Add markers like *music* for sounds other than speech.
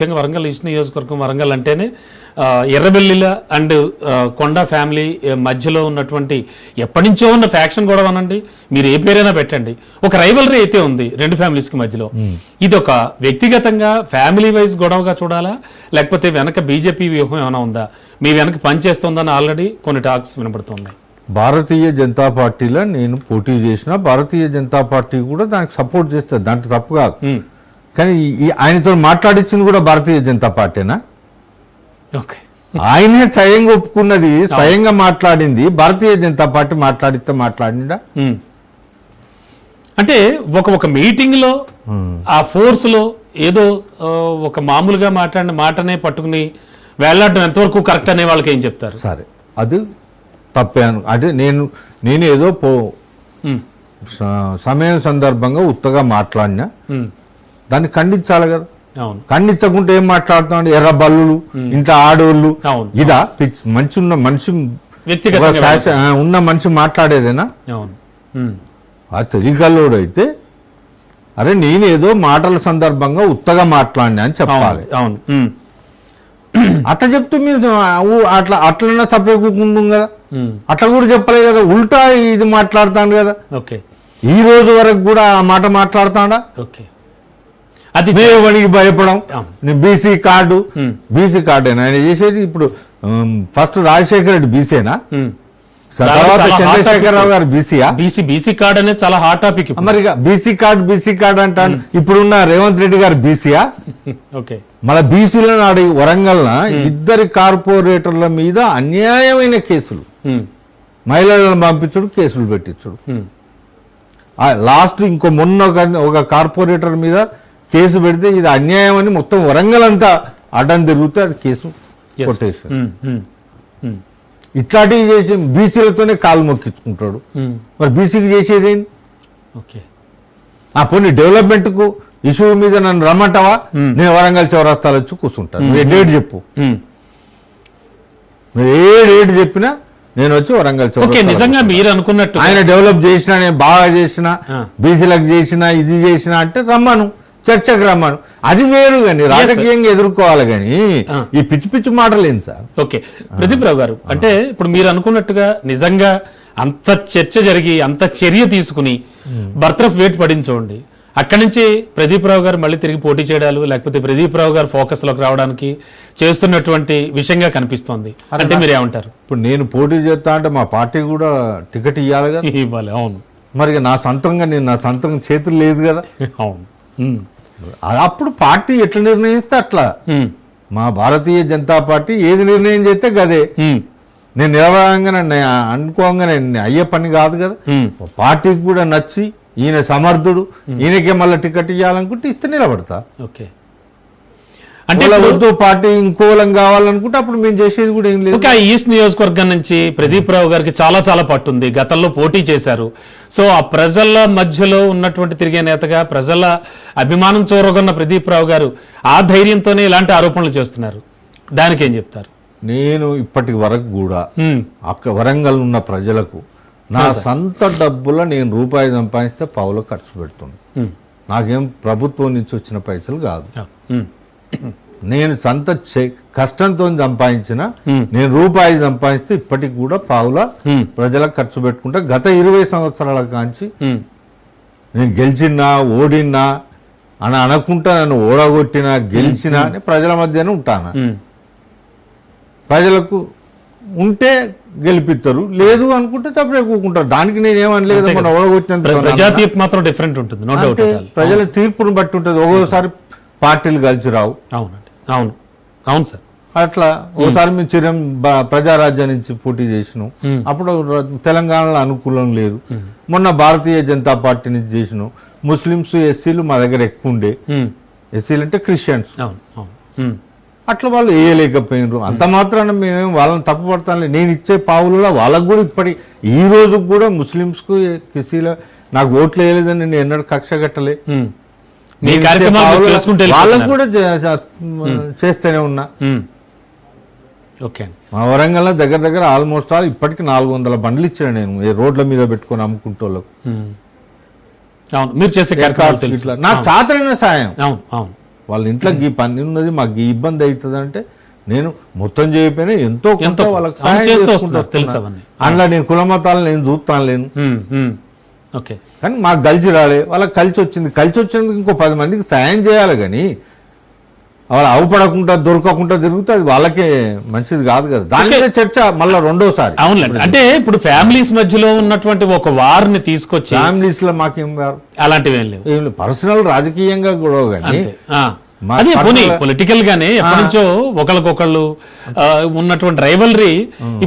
ముఖ్యంగా వరంగల్ ఈస్ట్ నియోజకవర్గం వరంగల్ అంటేనే ఎర్రబెల్లిల అండ్ కొండ ఫ్యామిలీ మధ్యలో ఉన్నటువంటి ఎప్పటి నుంచో ఉన్న ఫ్యాక్షన్ గొడవ అనండి. మీరు ఏ పేరైనా పెట్టండి. ఒక రైవలరీ అయితే ఉంది రెండు ఫ్యామిలీస్కి మధ్యలో. ఇది ఒక వ్యక్తిగతంగా ఫ్యామిలీ వైజ్ గొడవగా చూడాలా? లేకపోతే వెనక బీజేపీ వ్యూహం ఏమైనా ఉందా? మీ వెనక పనిచేస్తుందని ఆల్రెడీ కొన్ని టాక్స్ వినపడుతున్నాయి భారతీయ జనతా పార్టీలో నేను పోటీ చేసిన భారతీయ జనతా పార్టీ కూడా దానికి సపోర్ట్ చేస్తుంది. దాంట్లో తప్పు కాదు. కానీ ఈ ఆయనతో మాట్లాడించింది కూడా భారతీయ జనతా పార్టీనా? ఓకే. ఆయనే స్వయంగా ఒప్పుకున్నది స్వయంగా మాట్లాడింది భారతీయ జనతా పార్టీ మాట్లాడితే మాట్లాడిందా ఉమ్. అంటే ఒక ఒక మీటింగ్లో ఆ ఫోర్స్లో ఏదో ఒక మామూలుగా మాట్లాడిన మాటనే పట్టుకుని వేలాడడం ఎంతవరకు కరెక్ట్ అనే వాళ్ళకి ఏం చెప్తారు? సరే. అది తప్పే అను అదే నేను నేను ఏదో పో సమయం సందర్భంగా ఉత్తగా మాట్లాడినా దాన్ని ఖండించాలి కదా. అవును. ఖండించకుంటే ఏం మాట్లాడుతున్నాడు? ఎర్ర బల్లులు ఇంట్లో ఆడోళ్ళు. ఇదా? మంచి ఉన్న మనిషి ఉన్న మనిషి మాట్లాడేదేనా? ఆ తెలియకల్లోడు అయితే అరే నేనేదో మాటల సందర్భంగా ఉత్తగా మాట్లాడినా అని చెప్పాలి. అవును. అట్లా చెప్తే మీరు అట్లా అట్లన్నా సపరేట్ కూకుంటుంది కదా అట్లా కూడా చెప్పలేదు కదా. ఉల్టా ఇది మాట్లాడుతాడు కదా. ఓకే. ఈ రోజు వరకు కూడా ఆ మాట మాట్లాడుతాడా? ఓకే. అది దేవునికి భయపడం. బీసీ కార్డు బీసీ కార్డేనా ఆయన చేసేది ఇప్పుడు ఫస్ట్ రాజశేఖర రెడ్డి బీసీనా. తర్వాత చంద్రశేఖరరావు. గారు బీసీయా? బీసీ బీసీ కార్డ్ అనేది చాలా హాట్ టాపిక్ మరి బీసీ కార్డు బీసీ కార్డు అంటాను ఇప్పుడున్న రేవంత్ రెడ్డి గారు బీసీయా? *laughs* ఓకే. మళ్ళీ బీసీలో నాడు వరంగల్ ఇద్దరి కార్పొరేటర్ల మీద అన్యాయమైన కేసులు. మహిళలను పంపించుడు కేసులు పెట్టించుడు. లాస్ట్ ఇంకో మొన్న ఒక కార్పొరేటర్ మీద కేసు పెడితే ఇది అన్యాయం అని మొత్తం వరంగల్ అంతా అడ్డం తిరిగితే అది కేసు. కొట్టేసాడు ఉమ్, ఉమ్, ఉమ్, ఇట్లాంటివి చేసి బీసీలతోనే కాలు మొక్కించుకుంటాడు. మరి బీసీకి చేసేది ఏంది ఓకే. ఆ పోనీ డెవలప్మెంట్కు ఇష్యూ మీద నన్ను రమ్మంటావా? నేను వరంగల్ చౌరస్తాలు వచ్చి కూర్చుంటాను. డేట్ చెప్పు. ఏ డేట్ చెప్పినా నేను వచ్చి వరంగల్ ఓకే చౌరస్తాలో నిజంగా మీరు అనుకున్నట్టు ఆయన డెవలప్ చేసినా నేను బాగా చేసిన. బీసీలకు చేసిన ఇది చేసిన అంటే రమ్మను. చర్చకు రమ్మను అది వేరు కానీ రాజకీయంగా ఎదుర్కోవాలి కానీ. ఈ పిచ్చి పిచ్చి మాటలు ఏంటి సార్? ఓకే. ప్రదీప్ రావు గారు అంటే ఇప్పుడు మీరు అనుకున్నట్టుగా నిజంగా అంత చర్చ జరిగి అంత చర్య తీసుకుని బర్త్రఫ్ వేట్ పడింది చూడండి. అక్కడి నుంచి ప్రదీప్ రావు గారు మళ్ళీ తిరిగి పోటీ చేయడాలు లేకపోతే ప్రదీప్ రావు గారు ఫోకస్లోకి రావడానికి చేస్తున్నటువంటి విషయంగా కనిపిస్తోంది. అంటే మీరు ఏమంటారు? ఇప్పుడు నేను పోటీ చేస్తా అంటే మా పార్టీ కూడా టికెట్ ఇవ్వాలి కదా. ఇవ్వాలి అవును. మరి నా సొంతంగా నేను నా సొంతం చేతులు లేదు కదా. *laughs* అవును. అప్పుడు పార్టీ ఎట్లా నిర్ణయిస్తే అట్లా. మా భారతీయ జనతా పార్టీ ఏది నిర్ణయం చేస్తే గదే. నేను నిలవడంగానే నే- అనుకోగానే అయ్యే పని కాదు కదా. పార్టీకి కూడా నచ్చి ఈయన సమర్థుడు ఈయనకే మళ్ళీ టికెట్ ఇవ్వాలనుకుంటే ఇస్తే నిలబడతా. ఓకే. అంటే వద్దు పార్టీ ఇంకోలం కావాలనుకుంటే అప్పుడు మేము చేసేది కూడా ఏం లేదు. ఆ ఈస్ట్ నియోజకవర్గం నుంచి ప్రదీప్ రావు గారికి చాలా చాలా పట్టుంది. గతంలో పోటీ చేశారు. సో ఆ ప్రజల మధ్యలో ఉన్నటువంటి తిరిగే నేతగా ప్రజల అభిమానం చూరగొన్న ప్రదీప్ రావు గారు ఆ ధైర్యంతోనే ఇలాంటి ఆరోపణలు చేస్తున్నారు. దానికి ఏం చెప్తారు? నేను ఇప్పటి వరకు కూడా అక్కడ వరంగల్ ఉన్న ప్రజలకు నా సొంత డబ్బుల నేను రూపాయి సంపాదిస్తే పావులో ఖర్చు పెడుతుంది. నాకేం ప్రభుత్వం నుంచి వచ్చిన పైసలు కాదు. నేను సొంత కష్టంతో సంపాదించిన. నేను రూపాయి సంపాదిస్తే ఇప్పటికి కూడా పావుల. ప్రజలకు ఖర్చు పెట్టుకుంటా. గత ఇరవై సంవత్సరాల కాంచి నేను గెలిచినా ఓడినా అని అనకుంటా నన్ను ఓడగొట్టినా గెలిచినా అని ప్రజల మధ్యనే ఉంటాను? ప్రజలకు ఉంటే గెలిపిస్తారు లేదు అనుకుంటే తప్పుడే కూకుంటారు. దానికి నేను ఏమనలేదు మన ఓడగొట్టినంత ప్రజాతీయత మాత్రం డిఫరెంట్ ఉంటుంది ప్రజల తీర్పును బట్టి ఉంటుంది. ఒక్కోసారి పార్టీలు కలిసి రావు. అవునండి. అవును. అవును సార్. అట్లా ఒకసారి మేము చిరం ప్రజారాజ్యం నుంచి పోటీ చేసినాం. అప్పుడు తెలంగాణలో అనుకూలం లేదు. మొన్న భారతీయ జనతా పార్టీ నుంచి చేసినాం. ముస్లిమ్స్ ఎస్సీలు మా దగ్గర ఎక్కువ ఉండే. ఎస్సీలు అంటే క్రిస్టియన్స్. అవును. అవును. ఉమ్, అట్లా వాళ్ళు వేయలేకపోయినారు అంత మాత్రాన మేమేం వాళ్ళని తప్పు పడతాను నేను ఇచ్చే పావులలో వాళ్ళకు కూడా ఇప్పటి ఈ రోజు కూడా ముస్లిమ్స్కు క్రిస్టీల నాకు ఓట్లు వేయలేదని నేను ఎన్నడూ కక్ష కట్టలే. మీ కార్యక్రమాలు చేసుకుంటే వాళ్ళకు కూడా చేస్తూనే ఉన్నా. ఓకే మా వరంగల్లో దగ్గర దగ్గర ఆల్మోస్ట్ ఆల్ ఇప్పటికి నాలుగు వందల బండ్లు ఇచ్చాను నేను. ఏ రోడ్ల మీద పెట్టుకొని అమ్ముకుంటోళ్ళకు. అవును మీరు చేసే కార్యక్రమాలు నాకు చాతరైన సాయం. అవును అవును. వాళ్ళ ఇంట్లో ఈ పని ఉన్నది మాకు ఈ ఇబ్బంది అవుతుంది అంటే నేను మొత్తం చేయకపోయినా ఎంతో కొంత వాళ్ళకి సహాయం చేసుకుంటూ. అందులో నేను కులమతాలు నేను చూస్తాను లేను. ఓకే. కానీ మాకు కలిసి రాలే. వాళ్ళకి కలిసి వచ్చింది. కలిసి వచ్చినందుకు ఇంకో పది మందికి సాయం చేయాలి కానీ వాళ్ళు అవపడకుండా దొరకకుండా తిరుగుతే అది వాళ్ళకే మంచిది కాదు కదా. దాని మీద చర్చ మళ్ళీ రెండోసారి. అవునులేండి. అంటే ఇప్పుడు ఫ్యామిలీస్ మధ్యలో ఉన్నటువంటి ఒక వార్ని తీసుకొచ్చి ఫ్యామిలీస్లో మాకేం కాదు అలాంటివి ఏం లేవు. ఏం పర్సనల్ రాజకీయంగా గొడవ కానీ అదే పోనీ పొలిటికల్ గానే ఎప్పటి నుంచో ఒకరికొకళ్ళు ఆ, ఉన్నటువంటి రైవలరీ